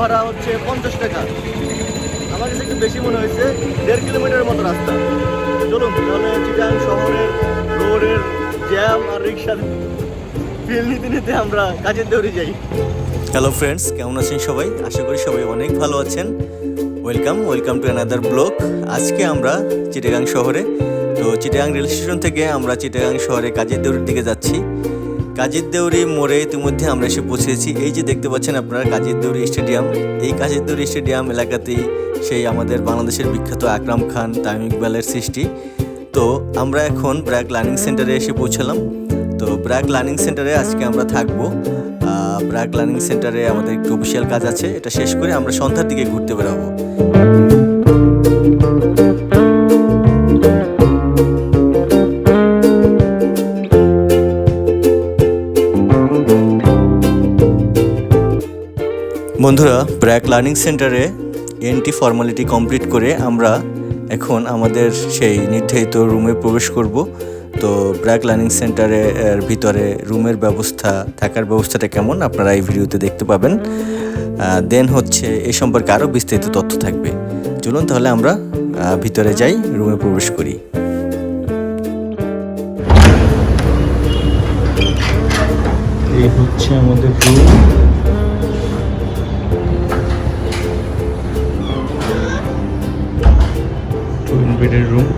ভাড়া হচ্ছে পঞ্চাশ টাকা। আমার কাছে একটু বেশি মনে হয়েছে, দেড় কিলোমিটারের মতো রাস্তা। চলুন, তাহলে চিটাং শহরের রোডের জ্যাম আর রিক্সা ফিল নিতে নিতে আমরা কাজের দৌড়ে যাই। হ্যালো ফ্রেন্ডস কেমন আছেন সবাই? আশা করি সবাই অনেক ভালো আছেন। Welcome welcome to another blog আজকে আমরা চিটাগাং শহরে, তো চিটাগাং রেল স্টেশন থেকে আমরা চিটাগাং শহরে কাজের দেউরির দিকে যাচ্ছি। কাজের দেউরি মোড়ে ইতিমধ্যে আমরা এসে পৌঁছেছি। এই যে দেখতে পাচ্ছেন আপনারা কাজের দেউরি স্টেডিয়াম। এই কাজের দেউরি স্টেডিয়াম এলাকাতেই সেই আমাদের বাংলাদেশের বিখ্যাত আকরাম খান, তামিম ইকবালের সৃষ্টি। তো আমরা এখন ব্র্যাক লার্নিং সেন্টারে এসে পৌঁছালাম। তো ব্র্যাক লার্নিং সেন্টারে আজকে আমরা থাকব। ব্র্যাক লার্নিং সেন্টারে আমাদের একটু অফিসিয়াল কাজ আছে। এটা শেষ করে আমরা সন্ধ্যার দিকে ঘুরতে বেরোবো। বন্ধুরা ব্র্যাক লার্নিং সেন্টারে এনটি ফর্মালিটি কমপ্লিট করে আমরা এখন আমাদের সেই নির্ধারিত রুমে প্রবেশ করব। তো ব্র্যাক লার্নিং সেন্টারে এর ভিতরে রুমের ব্যবস্থা, থাকার ব্যবস্থাটা কেমন আপনারা এই ভিডিওতে দেখতে পাবেন। দেন হচ্ছে এই সম্পর্কে আরও বিস্তারিত তথ্য থাকবে। চলুন তাহলে আমরা ভিতরে যাই, রুমে প্রবেশ করি। এই হচ্ছে আমাদের রুম বেডের রুম,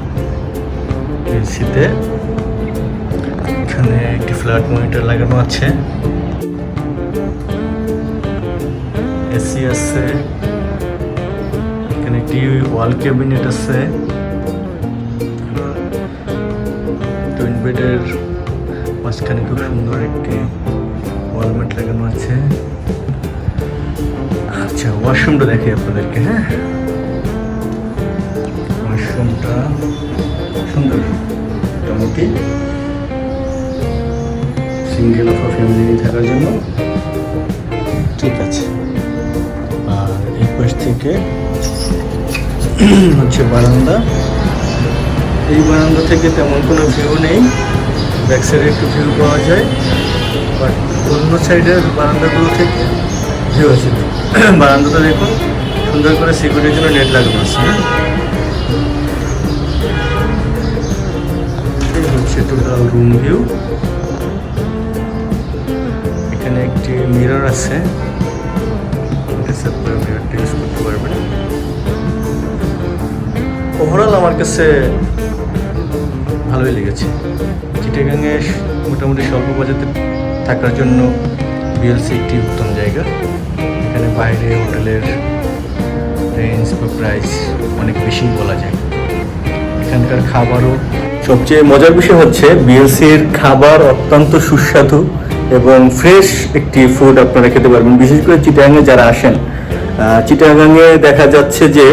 এসিতে। এখানে একটি ফ্ল্যাট মনিটর লাগানো আছে। এসি আছে। এখানে একটি ওয়াল ক্যাবিনেট আছে। টুইন বেডের মাঝখানে খুব সুন্দর একটি ওয়ালমেট লাগানো আছে। আচ্ছা ওয়াশরুমটা দেখি আপনাদেরকে হ্যাঁ? ওয়াশরুমটা সুন্দর। মোটামুটি সিঙ্গেল অফ ফ্যামিলি থাকার জন্য। ঠিক আছে। আর এই পাশ থেকে হচ্ছে বারান্দা। এই বারান্দা থেকে তেমন কোনো ভিউ নেই। ব্যাক সাইডে একটু ভিউ পাওয়া যায়। বাট অন্য সাইডের বারান্দাগুলো থেকে ভিউ আছে। বারান্দাটা দেখুন। সুন্দর করে সিকিউরিটির জন্য নেট লাগানো আছে হ্যাঁ? হচ্ছে টোটাল রুম ভিউ। এখানে একটি মিরর আছে। ওভারঅল আমার কাছে ভালোই লেগেছে। চিটাগাংয়ে মোটামুটি স্বল্প বাজেটে থাকার জন্য বিএলসি একটি উত্তম জায়গা। এখানে বাইরে হোটেলের রেঞ্জ বা প্রাইস অনেক বেশি বলা যায়। এখানকার খাবারও সবচেয়ে মজার বিষয় হচ্ছে বিএলসির খাবার অত্যন্ত সুস্বাদু এবং ফ্রেশ একটি ফুড আপনারা খেতে পারবেন। বিশেষ করে চিটাগাংয়ে যারা আসেন আহ, চিটাগাংয়ে দেখা যাচ্ছে যে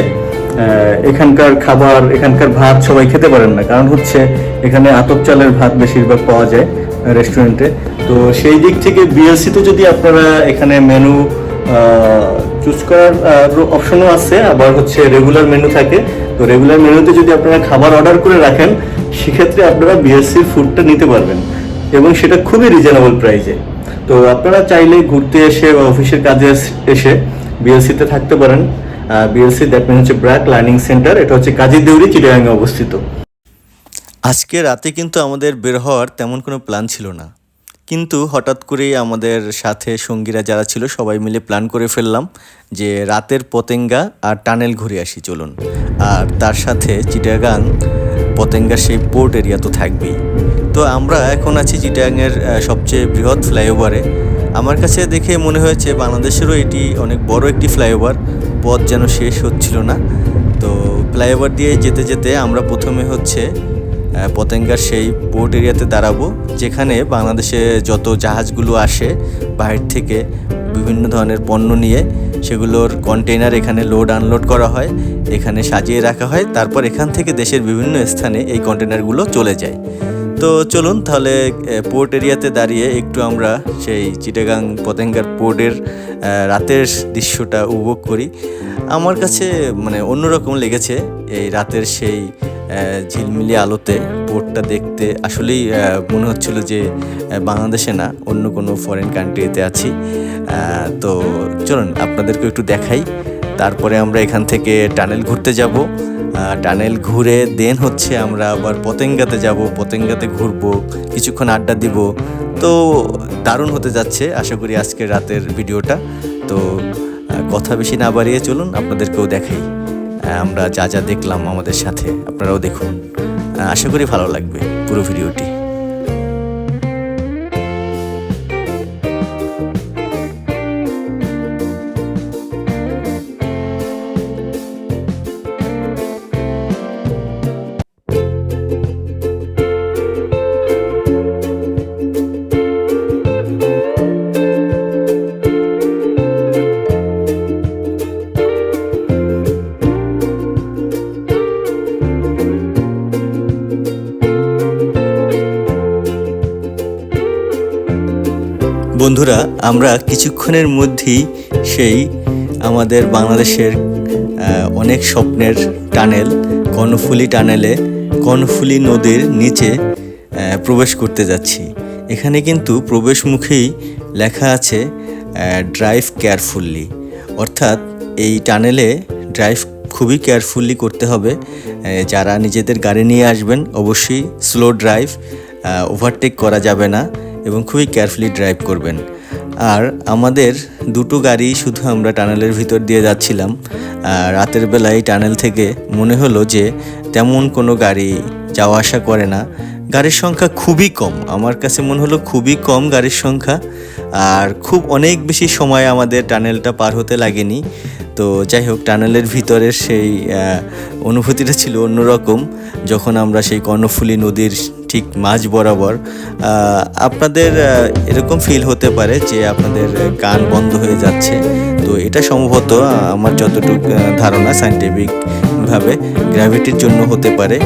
এখানকার খাবার এখানকার ভাত সবাই খেতে পারেন না। কারণ হচ্ছে এখানে আতপ চালের ভাত বেশিরভাগ পাওয়া যায় রেস্টুরেন্টে তো সেই দিক থেকে বিএলসিতে যদি আপনারা এখানে মেনু চুজ করার অপশনও আছে আবার হচ্ছে রেগুলার মেনু থাকে তো রেগুলার মেনুতে যদি আপনারা খাবার অর্ডার করে রাখেন সেক্ষেত্রে আপনারা বিএসসির ফুডটা নিতে পারবেন এবং সেটা খুবই রিজনেবল প্রাইসে তো আপনারা চাইলে ঘুরতে এসে বা অফিসের কাজে এস- বিএলসিতে থাকতে পারেন। বিএলসি দ্যাট মিন হচ্ছে ব্র্যাক লার্নিং সেন্টার এটা হচ্ছে কাজী দেউরি চিটাগাঙ্গে অবস্থিত। আজকে রাতে কিন্তু আমাদের বের হওয়ার তেমন কোনো প্ল্যান ছিল না। কিন্তু হঠাৎ করেই আমাদের সাথে সঙ্গীরা যারা ছিল, সবাই মিলে প্ল্যান করে ফেললাম যে রাতের পতেঙ্গা আর টানেল ঘুরে আসি, চলুন। আর তার সাথে চিটাগাং পতেঙ্গা সেই পোর্ট এরিয়া তো থাকবেই। তো আমরা এখন আছি চিটাগাংয়ের আহ, সবচেয়ে বৃহৎ ফ্লাইওভারে আমার কাছে দেখে মনে হয়েছে বাংলাদেশেরও এটি অনেক বড় একটি ফ্লাইওভার পথ যেন শেষ হচ্ছিল না। তো ফ্লাইওভার দিয়ে যেতে যেতে আমরা প্রথমে হচ্ছে পতেঙ্গার সেই পোর্ট এরিয়াতে দাঁড়াবো যেখানে বাংলাদেশে যত জাহাজগুলো আসে বাহির থেকে বিভিন্ন ধরনের পণ্য নিয়ে সেগুলোর কন্টেইনার এখানে লোড আনলোড করা হয়, এখানে সাজিয়ে রাখা হয়, তারপর এখান থেকে দেশের বিভিন্ন স্থানে এই কন্টেনারগুলো চলে যায়। তো চলুন তাহলে পোর্ট এরিয়াতে দাঁড়িয়ে একটু আমরা সেই চিটাগাং পতেঙ্গার পোর্টের রাতের দৃশ্যটা উপভোগ করি। আমার কাছে মানে অন্যরকম লেগেছে এই রাতের সেই ঝিলমিলি আলোতে পোর্টটা দেখতে। আসলেই মনে হচ্ছিল যে বাংলাদেশে না, অন্য কোনো ফরেন কান্ট্রিতে আছি। তো চলুন আপনাদেরকে একটু দেখাই। তারপরে আমরা এখান থেকে টানেল ঘুরতে যাব। টানেল ঘুরে দেন হচ্ছে আমরা আবার পতেঙ্গাতে যাব। পতেঙ্গাতে ঘুরবো, কিছুক্ষণ আড্ডা দিব। তো দারুণ হতে যাচ্ছে আশা করি আজকের রাতের ভিডিওটা। তো কথা বেশি না বাড়িয়ে চলুন, আপনাদেরকেও দেখাই। আমরা যা যা দেখলাম আমাদের সাথে, আপনারাও দেখুন। আশা করি ভালো লাগবে পুরো ভিডিওটি। বন্ধুরা, আমরা কিছুক্ষণের মধ্যেই সেই আমাদের বাংলাদেশের অনেক স্বপ্নের টানেল, কর্ণফুলি টানেলে, কর্ণফুলি নদীর নিচে প্রবেশ করতে যাচ্ছি। এখানে কিন্তু প্রবেশ মুখেই লেখা আছে ড্রাইভ কেয়ারফুললি অর্থাৎ এই টানেলে ড্রাইভ খুবই কেয়ারফুললি করতে হবে। যারা নিজেদের গাড়ি নিয়ে আসবেন, অবশ্যই স্লো ড্রাইভ ওভারটেক করা যাবে না। এবং খুবই কেয়ারফুলি ড্রাইভ করবেন। আর আমাদের দুটো গাড়ি শুধু আমরা টানেলের ভিতর দিয়ে যাচ্ছিলাম। রাতের বেলায় টানেল থেকে মনে হলো যে তেমন কোনো গাড়ি যাওয়া আসা করে না। গাড়ির সংখ্যা খুবই কম। আমার কাছে মনে হলো খুবই কম গাড়ির সংখ্যা। আর খুব অনেক বেশি সময় আমাদের টানেলটা পার হতে লাগেনি। তো যাই হোক, টানেলের ভিতরের সেই অনুভূতিটা ছিল অন্যরকম। যখন আমরা সেই কর্ণফুলী নদীর ঠিক মাঝ বরাবর আপনাদের এরকম ফিল হতে পারে যে আপনাদের গান বন্ধ হয়ে যাচ্ছে। তো এটা সম্ভবত আমার যতটুকু ধারণা সাইন্টিফিকভাবে গ্র্যাভিটির জন্য হতে পারে।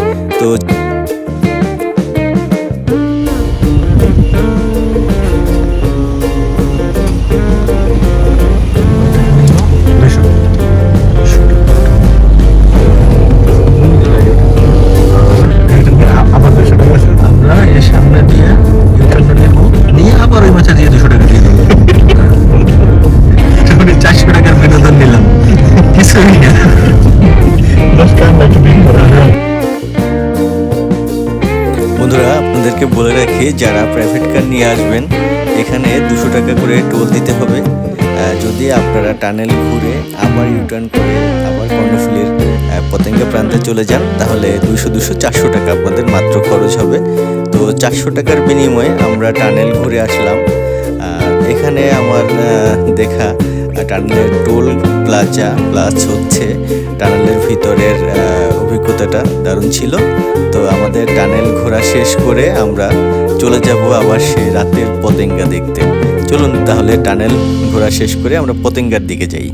যারা প্রাইভেট কার নিয়ে আসবেন, এখানে দুশো টাকা করে টোল দিতে হবে। যদি আপনারা টানেল ঘুরে আবার ইউটার্ন করে আবার কর্ণফুলির পতেঙ্গা প্রান্তে চলে যান, তাহলে দুশো দুশো চারশো টাকা আপনাদের মাত্র খরচ হবে। তো চারশো টাকার বিনিময়ে আমরা টানেল ঘুরে আসলাম। এখানে আমার দেখা টানেলের টোল প্লাজা প্লাস হচ্ছে টানেলের ভিতরের অভিজ্ঞতাটা দারুণ ছিল। তো আমাদের টানেল ঘোরা শেষ করে আমরা চলে যাব আবার সে রাতের পতেঙ্গা দেখতে। চলুন তাহলে টানেল ঘোরা শেষ করে আমরা পতেঙ্গার দিকে যাই।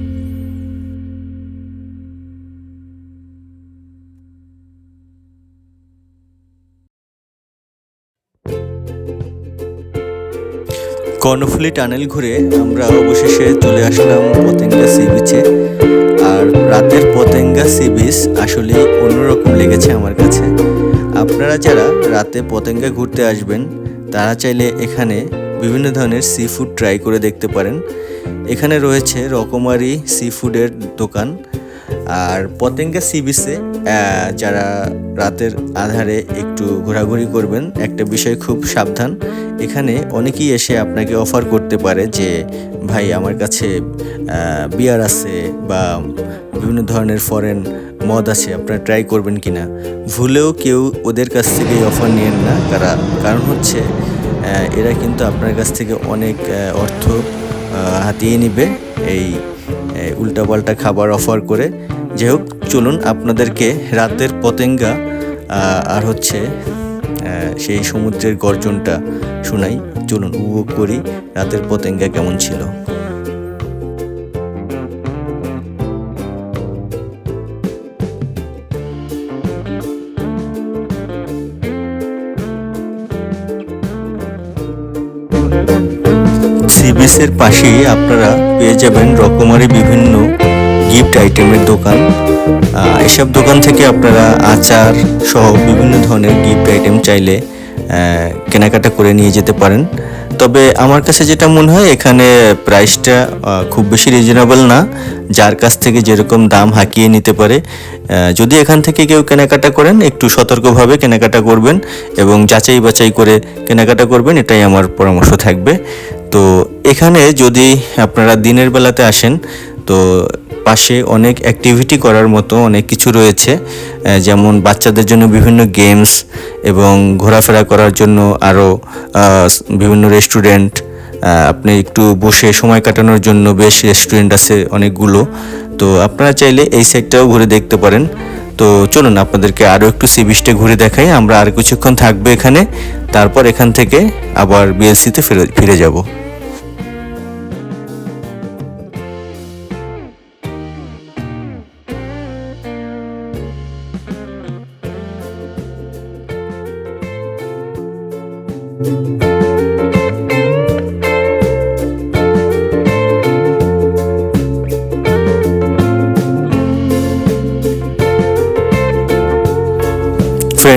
কর্ণফুলী টানেল ঘুরে আমরা অবশেষে চলে আসলাম পতেঙ্গা সি বিচে। আর রাতের পতেঙ্গা সি বিচ আসলে অন্যরকম লেগেছে আমার কাছে। আপনারা যারা রাতে পতেঙ্গা ঘুরতে আসবেন, তারা চাইলে এখানে বিভিন্ন ধরনের সি ফুড ট্রাই করে দেখতে পারেন। এখানে রয়েছে রকমারি সি ফুডের দোকান। আর পতেঙ্গা সি বিচে যারা রাতের আধারে একটু ঘোরাঘুরি করবেন, একটা বিষয় খুব সাবধান, এখানে অনেকেই এসে আপনাকে অফার করতে পারে যে, ভাই, আমার কাছে বিয়ার আছে বা বিভিন্ন ধরনের ফরেন মদ আছে, আপনারা ট্রাই করবেন কিনা। ভুলেও কেউ ওদের কাছ থেকে এই অফার নিয়েন না। কারা, কারণ হচ্ছে এরা কিন্তু আপনার কাছ থেকে অনেক অর্থ হাতিয়ে নিবে এই উল্টাপাল্টা খাবার অফার করে। যাই হোক চলুন আপনাদেরকে রাতের পতেঙ্গা আর হচ্ছে সেই সমুদ্রের গর্জনটা শোনাই। চলুন, উপভোগ করি রাতের পতেঙ্গা কেমন ছিল। সি বিচের পাশেই আপনারা পেয়ে যাবেন রকমারি বিভিন্ন গিফট আইটেমের দোকান। এসব দোকান থেকে আপনারা আচার সহ বিভিন্ন ধরনের গিফট আইটেম চাইলে কেনাকাটা করে নিয়ে যেতে পারেন। তবে আমার কাছে যেটা মনে হয়, এখানে প্রাইসটা খুব বেশি রিজনেবল না। যার কাছ থেকে যেরকম দাম হাঁকিয়ে নিতে পারে যদি এখান থেকে কেউ কেনাকাটা করেন, একটু সতর্কভাবে কেনাকাটা করবেন এবং যাচাই বাছাই করে কেনাকাটা করবেন, এটাই আমার পরামর্শ থাকবে। তো এখানে যদি আপনারা দিনের বেলাতে আসেন, তো পাশে অনেক অ্যাক্টিভিটি করার মতো অনেক কিছু রয়েছে যেমন বাচ্চাদের জন্য বিভিন্ন গেমস এবং ঘোরাফেরা করার জন্য আরও বিভিন্ন রেস্টুরেন্ট আপনি একটু বসে সময় কাটানোর জন্য বেশ রেস্টুরেন্ট আছে অনেকগুলো। তো আপনারা চাইলে এই সাইডটাও ঘুরে দেখতে পারেন। তো চলুন আপনাদেরকে আরও একটু সি বিচটা ঘুরে দেখাই। আমরা আর কিছুক্ষণ থাকব এখানে, তারপর এখান থেকে আবার বিএলসিতে ফিরে ফিরে যাব।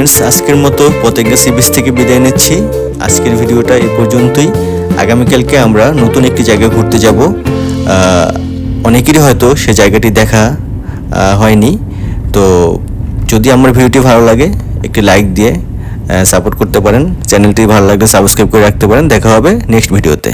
ফ্রেন্ডস আজকের মতো প্রত্যেকটা সি থেকে বিদায় নিচ্ছি। আজকের ভিডিওটা এই পর্যন্তই। আগামীকালকে আমরা নতুন একটি জায়গায় ঘুরতে যাব। অনেকেরই হয়তো সে জায়গাটি দেখা হয়নি। তো যদি আমার ভিডিওটি ভালো লাগে, একটি লাইক দিয়ে সাপোর্ট করতে পারেন। চ্যানেলটি ভালো লাগলে সাবস্ক্রাইব করে রাখতে পারেন। দেখা হবে নেক্সট ভিডিওতে